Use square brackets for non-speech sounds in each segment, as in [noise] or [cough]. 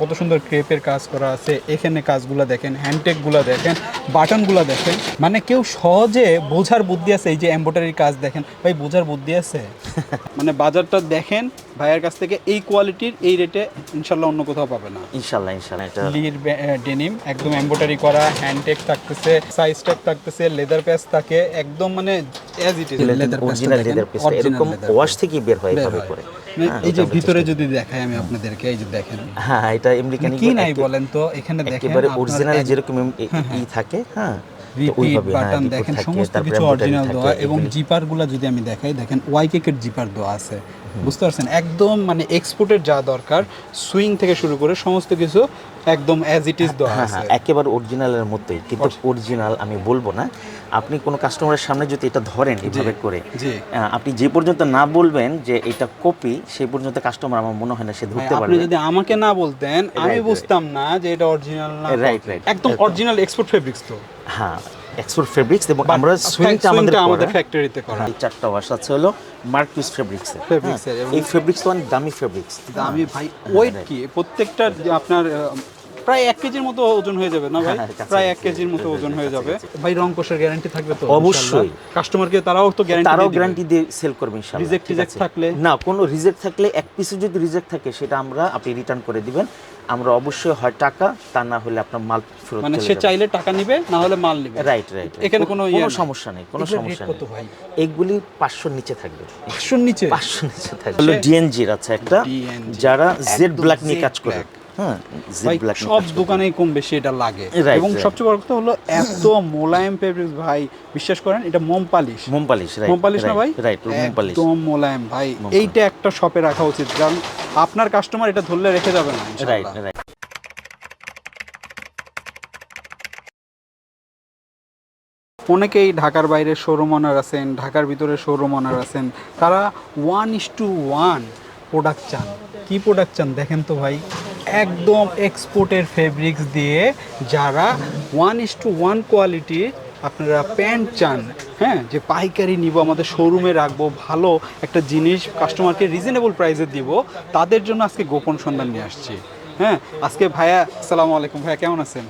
কত সুন্দর ক্রেপের কাজ করা আছে এখানে কাজগুলো দেখেন হ্যান্ডটেকগুলো দেখেন বাটনগুলো দেখেন। মানে কেউ সহজে বোঝার বুদ্ধি আছে এই যে এম্ব্রয়ডারির কাজ দেখেন। ভাই বোঝার বুদ্ধি আছে? [laughs] মানে বাজারটা দেখেন ভাইয়ের কাছ থেকে এই কোয়ালিটির এই রেটে ইনশাল্লাহ অন্য কোথাও পাবে না। ইনশাল্লাহ ইনশাল্লাহ এটা লির ডেনিম একদম এমব্রয়ডারি করা হ্যান্ডটেক থাকতেছে সাইজ ট্যাগ থাকতেছে লেদার প্যাচ থাকে একদম মানে as it is leather original leather piece এরকম ওয়াশ থেকে বের হয় এভাবে করে। হ্যাঁ, এই যে ভিতরে যদি দেখাই আমি আপনাদেরকে এই যে দেখেন। হ্যাঁ এটা আমেরিকান কি নাই বলেন তো? এখানে দেখেন একেবারে অরিজিনাল যেরকম ই থাকে হ্যাঁ। রিপিট হ্যাঁ, বাটন দেখেন সমস্ত কিছু অরিজিনাল দেওয়া এবং জিপারগুলো জিপারগুলা যদি আমি দেখাই দেখেন ওয়াই কেকের জিপার দেওয়া আছে। বুঝতে পারছেন? একদম মানে এক্সপোর্টের যা দরকার সুইং থেকে শুরু করে সমস্ত কিছু একদম অ্যাজ ইট ইজ দেওয়া হ্যাঁ আছে। হ্যাঁ একেবারে অরিজিনালের মতোই কিন্তু অরিজিনাল আমি বলব না। আপনি কোনো কাস্টমারের সামনে যদি এটা ধরেন এভাবে করে জি। আপনি যে পর্যন্ত না বলবেন যে এটা কপি সেই পর্যন্ত কাস্টমার আমার মনে হয় না সে ধরতে পারবে। আপনি যদি আমাকে না বলতেন আমি বুঝতাম না যে এটা অরিজিনাল না। রাইট রাইট একদম একদম। অরিজিনাল এক্সপোর্ট ফেব্রিক্স তো। হ্যাঁ এক্সপোর্ট ফেব্রিক্স এবং আমরা সুইংটা আমাদের আমাদের করা। ফ্যাক্টরিতে করা। এই চারটা ওয়াশ আছে হলো মার্কুইস ফেব্রিক্স এবং- এই ফেব্রিক্স তো অনেক দামি ফেব্রিক্স আমি ভাই ওয়েট কি? প্রত্যেকটা আপনার প্রায় এক কেজির মতো ওজন হয়ে যাবে না ভাই? হ্যাঁ, প্রায় এক কেজির মতো ওজন হয়ে যাবে। ভাই রং কোষের গ্যারান্টি থাকবে তো অবশ্যই। কাস্টমারকে তারাও তো গ্যারান্টি তারাও গ্যারান্টি দিয়ে সেল করবে ইনশাআল্লাহ টিজেক্ট আছে? থাকলে? না কোনো রিজেক্ট থাকলে এক পিসে যদি রিজেক্ট থাকে সেটা আমরা আপনি রিটার্ন করে দিবেন। আমরা অবশ্যই হয় টাকা তা না হলে আপনার মাল ফেরত মানে সে চাইলে টাকা নিবে না হলে মাল নিবে? রাইট রাইট এখানে কোনো কোনো সমস্যা নেই কোনো সমস্যা নেই? এগুলি পাঁচশোর নিচে থাকবে। পাঁচশোর নিচে? পাঁচশো নিচে থাকবে। হলো ডিএনজির আছে একটা যারা জেড ব্ল্যাক নিয়ে কাজ করে। হ্যাঁ সব দোকানেই কম বেশি এটা লাগে। এবং. সবচেয়ে বড় কথা হলো এত মোলায়েম ফেব্রিক্স ভাই বিশ্বাস করেন এটা মোম পালিশ। মোম পালিশ মোম পালিশ না ভাই? রাইট মোম পালিশ। একদম মোলায়েম ভাই। এইটা একটা শপে রাখা উচিত কারণ আপনার কাস্টমার এটা ধরলে রেখে যাবে না রাইট রাইট অনেকেই ঢাকার বাইরে শোরুম অনার আছেন ঢাকার ভিতরে শোরুম অনার আছেন তারা one is to one product চান? কি প্রোডাক্ট চান? দেখেন তো ভাই একদম এক্সপোর্টের ফেব্রিক্স দিয়ে যারা ওয়ান ইস টু ওয়ান কোয়ালিটির আপনারা প্যান্ট চান হ্যাঁ? যে পাইকারি নিব আমাদের শোরুমে রাখব ভালো একটা জিনিস কাস্টমারকে রিজনেবল প্রাইসে দিব তাদের জন্য আজকে গোপন সন্ধান নিয়ে আসছি হ্যাঁ? আজকে ভাইয়া আসসালামু আলাইকুম। ভাইয়া কেমন আছেন?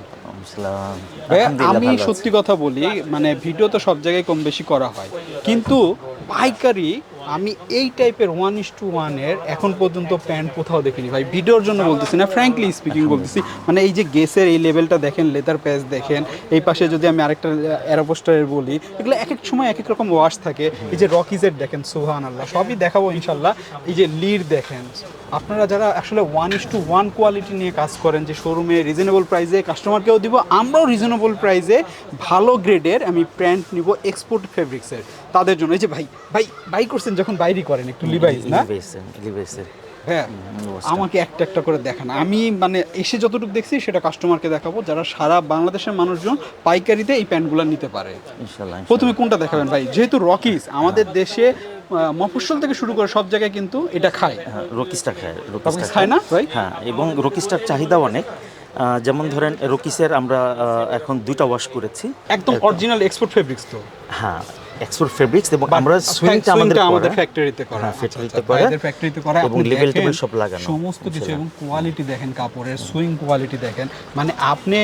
ভাইয়া, আমি সত্যি কথা বলি মানে ভিডিও তো সব জায়গায় কম বেশি করা হয়। কিন্তু পাইকারি আমি এই টাইপের ওয়ান ইস টু ওয়ানের এখন পর্যন্ত প্যান্ট কোথাও দেখিনি ভাই। ভিডিওর জন্য বলতেছি না ফ্র্যাঙ্কলি স্পিকিং বলতেছি। মানে এই যে গেসের এই লেভেলটা দেখেন লেদার প্যাচ দেখেন, এই পাশে যদি আমি আরেকটা অ্যারোপোস্টারের বলি, এগুলো এক এক সময় এক এক রকম ওয়াশ থাকে। এই যে রকিজের দেখেন সুহান আল্লাহ সবই দেখাবো ইনশাল্লাহ এই যে লিড দেখেন, আপনারা যারা আসলে one is to one quality নিয়ে কাজ করেন, যে শোরুমে রিজনেবল প্রাইসে কাস্টমারকেও দিব, আমরাও রিজনেবল প্রাইসে ভালো গ্রেডের আমি প্যান্ট নিব এক্সপোর্ট ফেব্রিক্সের তাদের জন্য। এই যে ভাই ভাই বাই করছেন যখন বাইরে করেন একটু লিভাইস না? লিভাইসের হ্যাঁ আমাকে একটা একটা করে দেখান। আমি মানে এসে যতটুকু দেখছি সেটা কাস্টমারকে দেখাবো যারা সারা বাংলাদেশের মানুষজন পাইকারিতে এই প্যান্টগুলো নিতে পারে। ইনশাআল্লাহ প্রথমে কোনটা দেখাবেন ভাই? যেহেতু রকিস আমাদের দেশে মফস্বল থেকে শুরু করে সব জায়গায় কিন্তু এটা খায়। হ্যাঁ, রকিস্টার খায় রকিস খায় না ভাই? হ্যাঁ এবং রকিস্টার চাহিদা অনেক। যেমন ধরেন রকিসের আমরা এখন দুইটা ওয়াশ করেছি। একদম অরিজিনাল এক্সপোর্ট ফেব্রিক্স তো। হ্যাঁ এক্সপোর্ট ফেব্রিক্স এবং আমরা সুইংটা আমাদের আমাদের ফ্যাক্টরিতে করা। আচ্ছা, করা। ফ্যাক্টরিতে করা। এবং দেখেন, টেবিল সব লাগানো। সমস্ত কিছু এবং কোয়ালিটি দেখেন কাপড়ের সুইং কোয়ালিটি দেখেন। মানে আপনি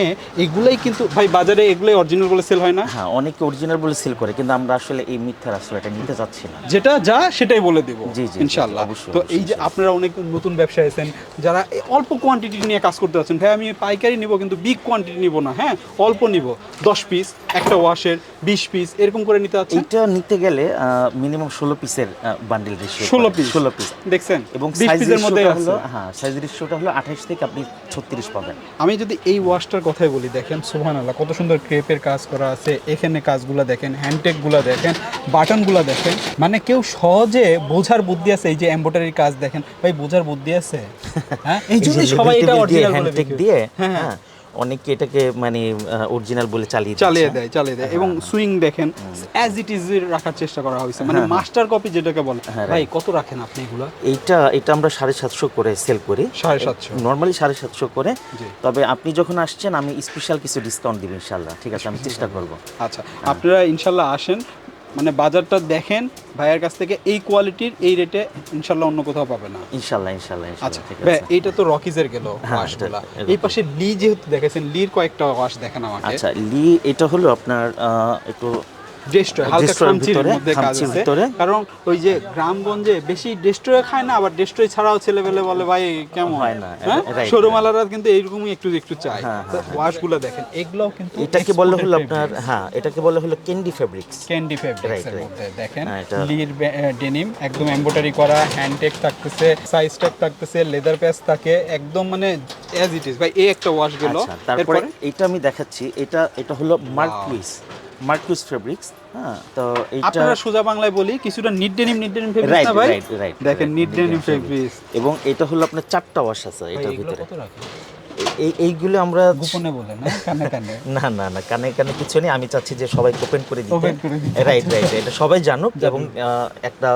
এগুলাই কিন্তু ভাই বাজারে এগুলাই অরিজিনাল বলে সেল হয় না? হ্যাঁ অনেকে অরিজিনাল বলে সেল করে কিন্তু আমরা আসলে এই মিথ্যার আসলে এটা নিতে চাচ্ছি না। যেটা যা সেটাই বলে দিব জি, জি, জি, ইনশাআল্লাহ। তো এই যে আপনারা অনেক নতুন ব্যবসায়ী আছেন যারা অল্প কোয়ান্টিটি নিয়ে কাজ করতে যাচ্ছেন ভাই আমি পাইকারি নিব কিন্তু বিগ কোয়ান্টিটি নিব না হ্যাঁ? অল্প নিব। দশ পিস একটা ওয়াশের বিশ পিস এরকম করে নিতে যাচ্ছেন? এইটা নিতে গেলে মিনিমাম ষোলো পিসের বান্ডিল রেশিও 16 piece? ষোলো পিস দেখছেন? এবং বিশ সাইজ পিসের মধ্যে হলো হ্যাঁ সাইজ রেশিওটা হলো আঠাশ থেকে আপনি ছত্রিশ পাবেন। আমি যদি এই ওয়াশটার কথাই বলি দেখেন সুহান আল্লাহ কত সুন্দর ক্রেপের কাজ করা আছে। এখানে কাজগুলো দেখেন হ্যান্ডটেকগুলো দেখেন বাটনগুলো দেখেন। মানে কেউ সহজে বোঝার বুদ্ধি আছে এই যে এম্বোটারির কাজ দেখেন। ভাই বোঝার বুদ্ধি আছে? [laughs] হ্যাঁ? এই জন্যই সবাই এটা অরিজিনাল বলে হ্যান্ডটেক দিয়ে হ্যাঁ, হ্যাঁ। অনেকে এটাকে মানে অরিজিনাল বলে চালিয়ে চালিয়ে দেয় চালিয়ে দেয়। এবং সুইং দেখেন অ্যাজ ইট ইজ রাখার চেষ্টা করা হয়েছে। মানে মাস্টার কপি যেটাকে বলে হ্যাঁ, ভাই কত রাখেন আপনি এগুলা? এইটা এটা আমরা সাড়ে সাতশো করে সেল করি। সাড়ে সাতশো। নর্মালি সাড়ে সাতশো করে। তবে আপনি যখন আসছেন আমি স্পেশাল কিছু ডিসকাউন্ট দিব ইনশাল্লাহ। ঠিক আছে আমি চেষ্টা করব। আচ্ছা আপনারা ইনশাল্লাহ আসেন। মানে বাজারটা দেখেন ভাইয়ের কাছ থেকে এই কোয়ালিটির এই রেটে ইনশাল্লাহ অন্য কোথাও পাবে না। ইনশাল্লাহ ইনশাল্লাহ আচ্ছা এইটা তো রকিজের গেল হ্যাঁ, ওয়াশগুলা এই পাশে লি যেহেতু দেখেছেন লির কয়েকটা ওয়াশ দেখেন আমাকে। আচ্ছা লি এটা হলো আপনার আহ, একটু ডেস্ট্রয় হালকা খামচির মধ্যে কাজ আছে। কারণ ওই যে গ্রামগঞ্জে বেশি ডেস্ট্রয় খায় না আবার ডেস্ট্রয় ছাড়াও ছেলেবেলে বলে ভাই কেমন? হয় না, হ্যাঁ? শোরুমালারা কিন্তু এইরকমই একটু একটু চায়। হ্যাঁ, হ্যাঁ, ওয়াশগুলো দেখেন এগুলোও কিন্তু এটাকে বলে হলো আপনার হ্যাঁ এটাকে বলে হলো ক্যান্ডি ফেব্রিক্স ক্যান্ডি ফেব্রিক্স দেখেন হ্যাঁ, লির ডেনিম একদম এমব্রয়ডারি করা হ্যান্ড টেক থাকতেছে সাইজ টেক থাকতেছে লেদার প্যাচ থাকে একদম মানে অ্যাজ ইট ইজ ভাই এই একটা ওয়াশ গেল। আচ্ছা তারপরে এটা আমি দেখাচ্ছি এটা এটা হলো মার্কুইস মার্কুইস ফেব্রিক্স হ্যাঁ তো এইটা সোজা বাংলায় বলি কিছুটা knit denim denim fabrics right না ভাই? দেখেন ডেনিম ফেব্রিক্স এবং এটা হলো আপনার চারটা ওয়াশ আছে এটার ভিতরে। এই এইগুলো আমরা গোপনে বলে না? কানে কানে। [laughs] না না না কানে কানে কিছু নেই। আমি চাচ্ছি যে সবাই ওপেন করে দিতে। রাইট রাইট এটা সবাই জানুক এবং একটা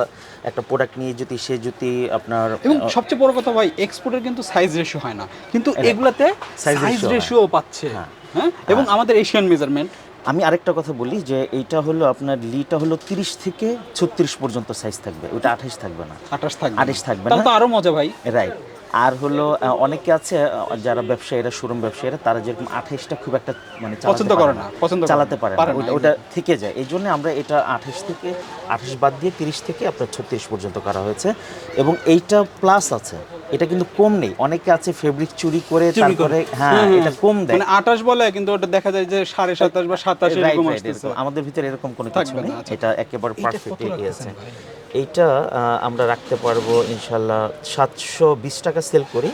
একটা প্রোডাক্ট নিয়ে যদি সে যদি আপনার এবং সবচেয়ে বড় কথা ভাই এক্সপোর্টের কিন্তু সাইজ রেশিও হয় না। কিন্তু এগুলাতে সাইজ রেশিও পাচ্ছে। হ্যাঁ। হ্যাঁ? এবং আমাদের এশিয়ান মেজারমেন্ট আমি আরেকটা কথা বলি যে এইটা হলো আপনার লিটা হলো তিরিশ থেকে ছত্রিশ পর্যন্ত সাইজ থাকবে। ওটা আঠাশ থাকবে না। আঠাশ থাকবে আঠাশ থাকবে না। আরও মজা ভাই। রাইট আর হলো অনেকে আছে যারা ব্যবসায়ীরা শোরুম ব্যবসায়ীরা তারা যেরকম আঠাইশটা খুব একটা মানে পছন্দ করে না, পছন্দ চালাতে পারে ওটা- থেকে যায়। এই জন্য আমরা এটা আঠাশ থেকে আঠাশ বাদ দিয়ে তিরিশ থেকে আপনার ছত্রিশ পর্যন্ত করা হয়েছে। এবং এইটা প্লাস আছে। এটা কিন্তু কম নেই। অনেকে আছে ফেব্রিক চুরি করে চুরি করে। তারপরে হ্যাঁ। এটা কম দেয়। মানে আটাশ বলে কিন্তু ওটা দেখা যায় যে সাড়ে সাতাশ বা সাতাশ এরকম আমাদের ভিতরে এরকম কোনো কিছু নেই। আচ্ছা। এটা একেবারে পারফেক্ট কত আছে? এইটা আমরা রাখতে পারব ইনশাল্লাহ সাতশো বিশ টাকা সেল করি।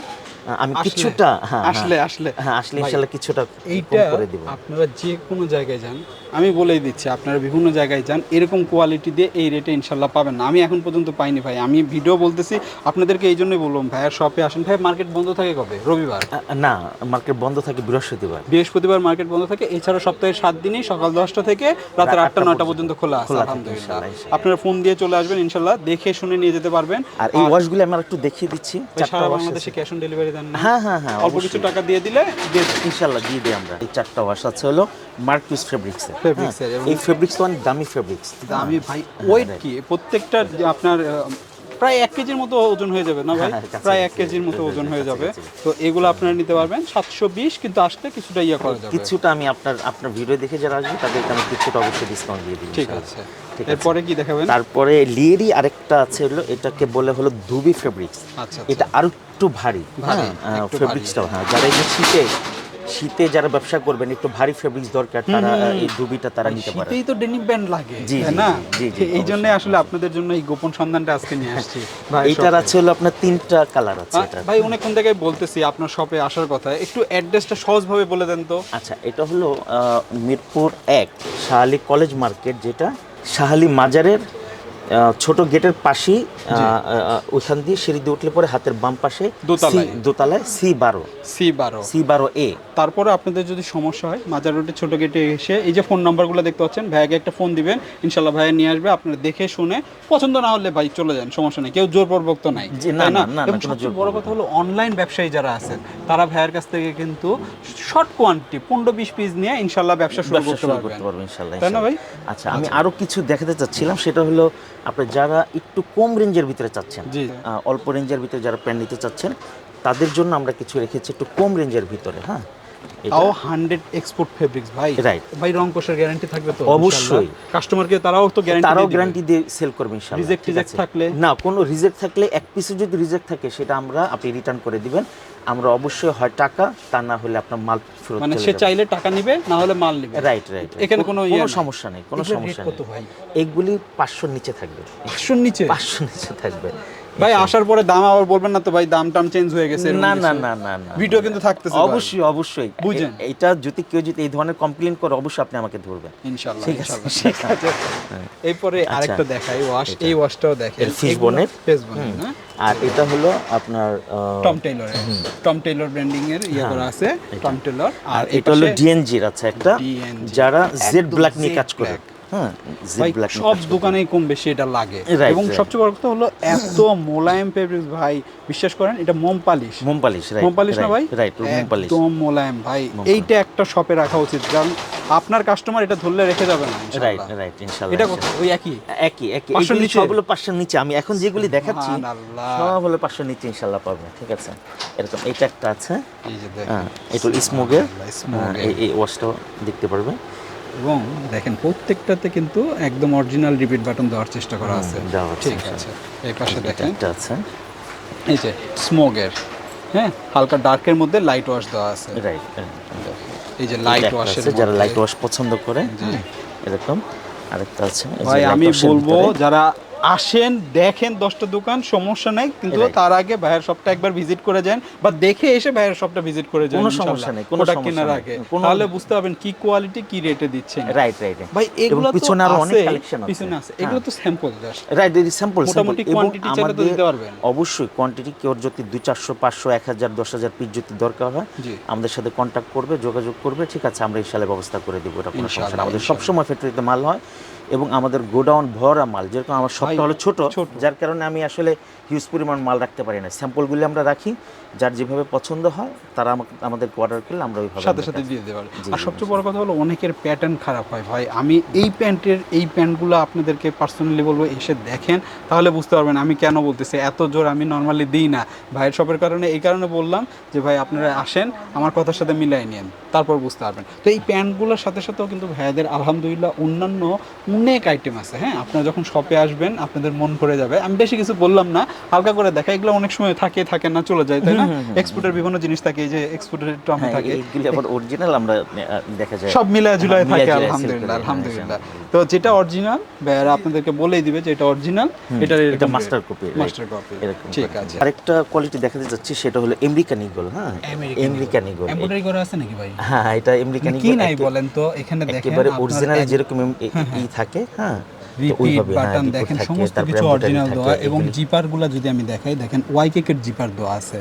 আমি কিছুটা হ্যাঁ আসলে, হ্যাঁ, আসলে। হ্যাঁ আসলে ভাই, ইনশাল্লাহ কিছুটা এইটা করে দিব। আপনারা যে কোনো জায়গায় যান আমি বলেই দিচ্ছি আপনারা বিভিন্ন জায়গায় যান এরকম কোয়ালিটি দিয়ে এই রেটে ইনশাল্লাহ পাবেন না। আমি এখন পর্যন্ত পাইনি ভাই আমি ভিডিও বলতেছি আপনাদেরকে এই জন্যই বললাম ভাইয়ার শপে আসেন। ভাই মার্কেট বন্ধ থাকে কবে? রবিবার? না মার্কেট বন্ধ থাকে বৃহস্পতিবার। বৃহস্পতিবার মার্কেট বন্ধ থাকে এছাড়া সপ্তাহে সাত দিনই সকাল দশটা থেকে রাতের আটটা নয়টা পর্যন্ত। খোলা আছে আলহামদুলিল্লাহ। আপনারা ফোন দিয়ে চলে আসবেন ইনশাল্লাহ দেখে শুনে নিয়ে যেতে পারবেন। আর এই ওয়াশগুলো আমি একটু দেখিয়ে দিচ্ছি সারা বাংলাদেশে ক্যাশ অন ডেলিভারি দেন হ্যাঁ হ্যাঁ হ্যাঁ অল্প কিছু টাকা দিয়ে দিলে দিয়ে। ইনশাল্লাহ দিয়ে দিই আমরা। এই চারটা ওয়াশ আছে হলো মার্কুইস ফেব্রিক্স এবং- এই ফেব্রিক্স তো অনেক দামি ফেব্রিক্স দামি ভাই ওয়েট কি? প্রত্যেকটা আপনার প্রায় এক কেজির মতো ওজন হয়ে যাবে না ভাই? হ্যাঁ, প্রায় এক কেজির মতো ওজন হয়ে যাবে। তো এগুলো আপনারা নিতে পারবেন। সাতশো বিশ কিন্তু আসলে কিছুটা ইয়ে করা যাবে। কিছুটা আমি আপনার আপনার ভিডিও দেখে যারা আসবে তাদেরকে আমি কিছুটা অবশ্যই ডিসকাউন্ট দিয়ে দিই ঠিক আছে। এরপরে কি দেখাবেন? তারপরে লিয়েরই আরেকটা আছে হলো এটাকে বলে হলো দুবি ফেব্রিক্স আচ্ছা এটা আরও একটু ভারী। ভারী, হ্যাঁ ফেব্রিক্সটা হ্যাঁ যারা এই শীতে শীতে যারা ব্যবসা করবেন একটু ভারী ফেব্রিক্স দরকার তারা এই দুবিটা তারা নিতে পারে। শীতেই তো ডেনিম ব্যান্ড লাগে জি, না? জি, জি, এই জন্য আসলে আপনাদের জন্য এই গোপন সন্ধানটা আজকে নিয়ে আসছি। [laughs] ভাই এইটার আছে হলো আপনার তিনটা কালার আছে এটা ভাই অনেকক্ষণ থেকে বলতেছি আপনার শপে আসার কথা। একটু অ্যাড্রেসটা সহজভাবে বলে দেন তো। আচ্ছা এটা হলো আহ, মিরপুর এক শাহালি কলেজ মার্কেট যেটা শাহালি মাজারের ছোট গেটের পাশেই ওইখান দিয়ে সিঁড়ি দিয়ে উঠলে পরে হাতের বাম পাশে দোতলায়। দোতলায় সি বারো। সি বারো। সি বারো এ। তারপরে আপনাদের যদি সমস্যা হয় মাজার রোডে ছোট গেটে এসে এই যে ফোন নাম্বারগুলো দেখতে পাচ্ছেন ভাইয়াকে একটা ফোন দিবেন ইনশাল্লাহ ভাইয়া নিয়ে আসবে আপনারা দেখে শুনে পছন্দ না হলে ভাই চলে যান সমস্যা নেই কেউ জোরপূর্বক তো নাই না, না, সবচেয়ে বড় কথা হলো অনলাইন ব্যবসায়ী যারা আছেন তারা ভাইয়ার কাছ থেকে কিন্তু শর্ট কোয়ান্টিটি পনেরো বিশ পিস নিয়ে ইনশাল্লাহ ব্যবসা শুরু করতে পারবেন। ইনশাল্লাহ তাই না ভাই? আচ্ছা আমি আরও কিছু দেখাতে চাচ্ছিলাম সেটা হলো আপনার যারা একটু কম রেঞ্জের ভিতরে চাচ্ছেন অল্প রেঞ্জের ভিতরে যারা প্যান্ট নিতে চাচ্ছেন তাদের জন্য আমরা কিছু রেখেছি একটু কম রেঞ্জের ভিতরে হ্যাঁ? তাও হান্ড্রেড এক্সপোর্ট ফেব্রিক্স ভাই। Right. ভাই রং কোষের গ্যারান্টি থাকবে তো অবশ্যই। কাস্টমারকে তারাও তো গ্যারান্টি তারাও গ্যারান্টি দিয়ে সেল করবে ইনশাআল্লাহ ঠিক থাকলে? না কোনো রিজেক্ট থাকলে এক পিসে যদি রিজেক্ট থাকে সেটা আমরা আপনি রিটার্ন করে দিবেন। আমরা অবশ্যই হয় টাকা তা না হলে আপনার মাল ফেরত মানে সে চাইলে টাকা নিবে না হলে মাল নিবে। রাইট রাইট এখানে কোনো কোনো সমস্যা নেই কোনো সমস্যা নেই? এগুলি পাঁচশোর নিচে থাকবে। পাঁচশোর নিচে? পাঁচশো নিচে থাকবে। ভাই আসার পরে দাম আবার বলবেন না তো ভাই দাম টাম চেঞ্জ হয়ে গেছে না না না না না ভিডিও কিন্তু থাকতেছে অবশ্যই অবশ্যই। বুঝেন। এটা যদি কেউ যদি এই ধরনের কমপ্লেন করে অবশ্যই আপনি আমাকে ধরবেন। ইনশাআল্লাহ ঠিক আছে, ঠিক আছে। [laughs] এরপরে আরেকটা দেখাই ওয়াশ এই ওয়াশটাও দেখেন। এর fish bone এর? ফেস বোনের না আর এটা হলো আপনার টম টেইলরের টম টেইলর ব্র্যান্ডিং এর ইয়ে করা আছে টম টেইলর হ্যাঁ, আর এটা হলো ডিএনজির আছে একটা যারা জেড ব্ল্যাক নিয়ে কাজ করে। হ্যাঁ সব দোকানেই কম বেশি এটা লাগে। এবং সবচেয়ে বড় কথা হলো এত মোলায়েম ফেব্রিক্স ভাই বিশ্বাস করেন এটা মোম পালিশ। মোম পালিশ মোম পালিশ না ভাই? রাইট মোম পালিশ। একদম মোলায়েম ভাই। এইটা একটা শপে রাখা উচিত কারণ আপনার কাস্টমার এটা ধরলে রেখে যাবে না রাইট রাইট ইনশাআল্লাহ এটা ওই একই? একই একই? সবগুলো পাঁচশোর নিচে। আমি এখন যেগুলি দেখাচ্ছি। সব হলো পাঁচশোর নিচে ইনশাল্লাহ পাবে ঠিক আছে? এরকম এটা একটা আছে। এই যে দেখেন হ্যাঁ এটা স্মোগের। Smog এই ওয়াশটাও দেখতে পারবে এবং দেখেন প্রত্যেকটাতে কিন্তু একদম অরিজিনাল রিপিট বাটন দেওয়ার চেষ্টা করা আছে। ঠিক আছে এই পাশে দেখেন। আছে। এই যে স্মোগের হ্যাঁ হালকা ডার্কের মধ্যে লাইট ওয়াশ দেওয়া আছে। রাইট এই যে লাইট ওয়াশের যারা লাইট ওয়াশ পছন্দ করে এরকম। আরেকটা আছে ভাই আমি বলব যারা আসেন দেখেন দশটা দোকান সমস্যা নাই কিন্তু তার আগে ভাইয়ের শপটা একবার ভিজিট করে যান বা দেখে এসে ভাইয়ের শপটা ভিজিট করে যান কোনো সমস্যা নেই, কোনো কেনার আগে। তাহলে বুঝতে পারবেন কি কোয়ালিটি কি রেটে দিচ্ছেন। রাইট রাইট ভাই এগুলো তো পিছনে আরও অনেক কালেকশন আছে। পিছনে আছে। হ্যাঁ। এগুলো তো স্যাম্পল জাস্ট রাইট এই স্যাম্পল মোটামুটি quantity চাইলে তো দিতে পারবেন। অবশ্যই কোয়ান্টিটি কেউ যদি দুই চারশো পাঁচশো এক হাজার দশ হাজার পিস যদি দরকার হয় আমাদের সাথে কন্ট্যাক্ট করবে যোগাযোগ করবে ঠিক আছে আমরা ইনশাল্লাহ ব্যবস্থা করে দিব এটা কোনো সমস্যা না ইনশাআল্লাহ, আমাদের সবসময় ফ্যাক্টরিতে মাল হয় এবং আমাদের গোডাউন ভরা মাল যেরকম আমার সবটা হলো ছোট। ছোট। যার কারণে আমি আসলে হিউজ পরিমাণ মাল রাখতে পারি না। স্যাম্পলগুলি আমরা রাখি যার যেভাবে পছন্দ হয় তারা আমাদের অর্ডার করলে আমরা ওইভাবে সাথে সাথে দিয়ে দিতে পারবে জি, আর সবচেয়ে বড় কথা হলো অনেকের প্যাটার্ন খারাপ হয়। ভাই আমি এই প্যান্টের এই প্যান্টগুলো আপনাদেরকে পার্সোনালি বলব এসে দেখেন তাহলে বুঝতে পারবেন আমি কেন বলতেছি। এত জোর আমি নর্মালি দিই না। ভাইয়ের শপের কারণে এই কারণে বললাম যে ভাই আপনারা আসেন আমার কথার সাথে মিলাই নেন তারপর বুঝতে পারবেন। তো এই প্যান্টগুলোর সাথে সাথেও কিন্তু ভাইয়াদের আলহামদুলিল্লাহ অন্যান্য অনেক আইটেম আছে হ্যাঁ? আপনারা যখন শপে আসবেন আপনাদের মন ভরে যাবে। আমি বেশি কিছু বললাম না হালকা করে দেখা। এগুলো অনেক সময় থাকে থাকে না চলে যায় তাই না? এক্সপোর্টের বিভিন্ন জিনিস থাকে যে এক্সপোর্টের একটু আমি হ্যাঁ, থাকে। আবার অরিজিনাল আমরা দেখা যায়। সব মিলায় ঝুলায় মিলায় থাকে আলহামদুলিল্লাহ আলহামদুলিল্লাহ। হ্যাঁ, তো যেটা অরিজিনাল ভাইয়ারা আপনাদেরকে বলেই দিবে যে এটা অরিজিনাল এটা এটা মাস্টার কপি মাস্টার কপি ঠিক আছে। আরেকটা কোয়ালিটি দেখাতে যাচ্ছি সেটা হলো আমেরিকান ইগল হ্যাঁ? আমেরিকান ইগল এমব্রয়ডারি করা আছে নাকি ভাই? হ্যাঁ এটা আমেরিকান কি নাই বলেন তো এখানে দেখেন একেবারে অরিজিনাল যেরকম ই থাকে হ্যাঁ। রিপিট হ্যাঁ, বাটন দেখেন সমস্ত কিছু অরিজিনাল দেওয়া এবং জিপারগুলো জিপারগুলা যদি আমি দেখাই দেখেন ওয়াই কেকের জিপার দেওয়া আছে।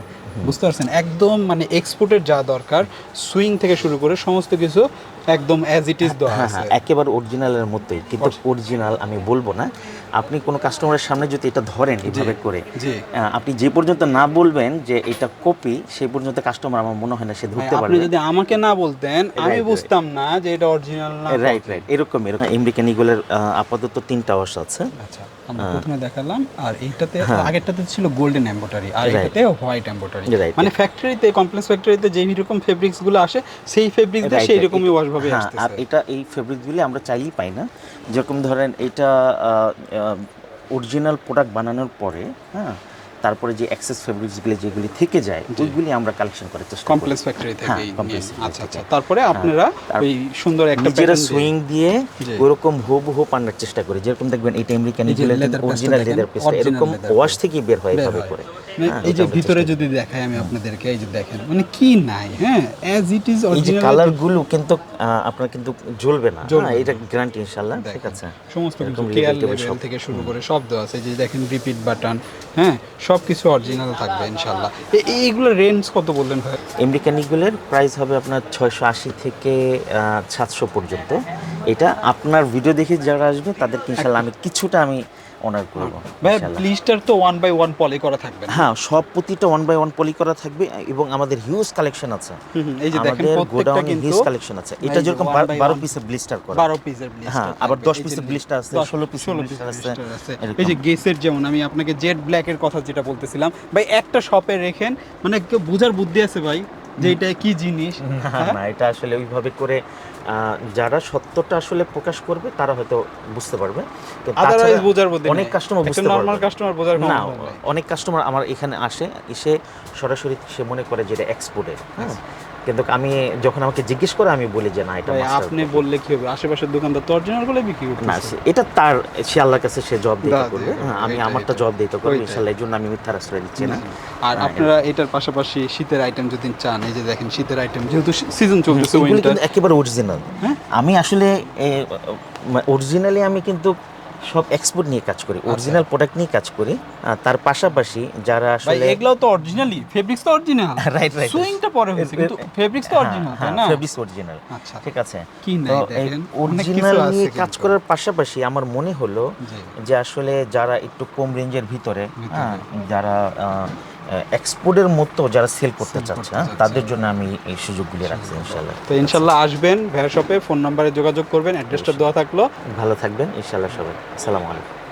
বুঝতে পারছেন? একদম মানে এক্সপোর্টের যা দরকার সুইং থেকে শুরু করে সমস্ত কিছু একদম অ্যাজ ইট ইজ দেওয়া হ্যাঁ আছে। হ্যাঁ একেবারে অরিজিনালের মতোই কিন্তু অরিজিনাল আমি বলব না। আপনি কোনো কাস্টমারের সামনে যদি এটা ধরেন এইভাবে করে আপনি যে পর্যন্ত না বলবেন যে এটা কপি সেই পর্যন্ত কাস্টমার আমার মনে হয় না সে ধরতে আপনি যদি আমাকে না বলতেন আমি বুঝতাম না যে এটা অরিজিনাল না রাইট রাইট এরকম এরকম। আমেরিকান ইগলের আপাতত তিনটা ওয়াশ আছে। আচ্ছা আমরা প্রথমে দেখালাম আর এইটাতে আগেরটাতে ছিল গোল্ডেন এমব্রয়ডারি আর হ্যাঁ। এটাতে হোয়াইট এমব্রয়ডারি. মানে ফ্যাক্টরিতে কমপ্লেক্স ফ্যাক্টরিতে যেই রকম ফেব্রিক্সগুলো আসে সেই ফেব্রিক দিয়ে সেই রকমই ওয়াশ ভাবে হ্যাঁ, আর এটা এই ফেব্রিকগুলি আমরা চাইলেই পাই না। যেরকম ধরেন এটা অরিজিনাল প্রোডাক্ট বানানোর পরে হ্যাঁ তারপরে যে এক্সেস ফেব্রিক্সগুলি যেগুলি থেকে যায় ওইগুলি আমরা কালেকশন করার চেষ্টা করি। কমপ্লেক্স ফ্যাক্টরি থেকে হ্যাঁ, নিয়ে। আচ্ছা আচ্ছা তারপরে আপনারা ওই সুন্দর একটা নিজেরা সুইং দিয়ে। ওরকম হুবহু পান্নার চেষ্টা করি। যেরকম দেখবেন এটা আমেরিকান এই leather paste original leather paste এরকম ওয়াশ থেকে বের হয় এভাবে করে। হ্যাঁ, এই যে ভিতরে যদি দেখাই আমি আপনাদেরকে এই যে দেখেন মানে কি নাই হ্যাঁ? অ্যাজ ইট ইজ অরিজিনাল কালারগুলো কিন্তু আপনার কিন্তু জ্বলবে না। হ্যাঁ, এটা গ্যারান্টি ইনশাআল্লাহ ঠিক আছে। সমস্ত কিছু কেয়ার লেভেল থেকে শুরু করে সব দেওয়া আছে যে দেখেন রিপিট বাটন হ্যাঁ? সব কিছু অরিজিনাল থাকবে ইনশাল্লাহ এ- এইগুলো রেঞ্জ কত বললেন ভাই? আমেরিকান ইগলের প্রাইস হবে আপনার ছয়শো আশি থেকে সাতশো পর্যন্ত। এটা আপনার ভিডিও দেখে যারা আসবে তাদেরকে ইনশাল্লাহ আমি কিছুটা আমি অনার করব ভাই। প্লিস্টার তো ওয়ান বাই ওয়ান পলি করা থাকবে হ্যাঁ সব প্রতিটা ওয়ান বাই ওয়ান পলি করা থাকবে এবং আমাদের হিউজ কালেকশন আছে। এই যে দেখেন প্রত্যেকটা কিন্তু হিউজ কালেকশন আছে। এটা যেরকম one বার- by বারো one। পিসের ব্লিস্টার করা। বারো পিসের ব্লিস্টার হ্যাঁ, আবার 10 পিসের blister আছে, 16 পিসের blister আছে, এই যে গেসের যেমন আমি আপনাকে জেড ব্ল্যাক এর কথা যেটা বলতেছিলাম ভাই একটা শপে রেখেন মানে কেউ বোঝার বুদ্ধি আছে ভাই? যে এটা কি জিনিস? [laughs] না এটা আসলে ওইভাবে করে যারা সত্যটা আসলে প্রকাশ করবে তারা হয়তো বুঝতে পারবে। কিন্তু আদারওয়াইজ বোঝার অনেক কাস্টমার বুঝতে পারবে। নরমাল কাস্টমার বোঝার না অনেক কাস্টমার আমার এখানে আসে এসে সরাসরি সে মনে করে যেটা এক্সপোর্টের কিন্তু আমি যখন আমাকে জিজ্ঞেস করে আমি বলি যে না এটা আপনি বললে কি হবে? আশেপাশের দোকানদার তো অরিজিনাল বলে বিক্রি করতে না এটা তার সে আল্লাহর কাছে সে জব দিতে করবে। হ্যাঁ, আমি আমারটা। জব দিতে করব ওইটাই। ইনশাল্লাহ এই জন্য আমি মিথ্যার আশ্রয় দিচ্ছি না। আর হ্যাঁ, আপনারা এটার পাশাপাশি শীতের আইটেম যদি চান এই যে দেখেন শীতের আইটেম যেহেতু সিজন চলছে উইন্টার একেবারে অরিজিনাল হ্যাঁ? আমি আসলে অরিজিনালি আমি কিন্তু সব এক্সপোর্ট নিয়ে কাজ করি অরিজিনাল প্রোডাক্ট নিয়ে কাজ করি। আর তার পাশাপাশি যারা আসলে এগুলো তো অরিজিনালি ফেব্রিক্স তো অরিজিনাল রাইট রাইট সুইংটা পরে হয়েছে কিন্তু ফেব্রিক্স তো অরিজিনাল তাই না? ফেব্রিক্স অরিজিনাল আচ্ছা। ঠিক আছে। কি না দেখেন অরিজিনাল নিয়ে কাজ করার পাশাপাশি আমার মনে হলো যে আসলে যারা একটু কম রেঞ্জের ভিতরে হ্যাঁ, যারা এক্সপোর্টের মতো যারা সেল করতে চাচ্ছে হ্যাঁ তাদের জন্য আমি এই সুযোগগুলি রাখছি ইনশাল্লাহ তো ইনশাল্লাহ আসবেন ভেড়া শপে ফোন নাম্বারে যোগাযোগ করবেন অ্যাড্রেসটা দেওয়া থাকল। ভালো থাকবেন ইনশাল্লাহ সবাই। আসসালামু আলাইকুম।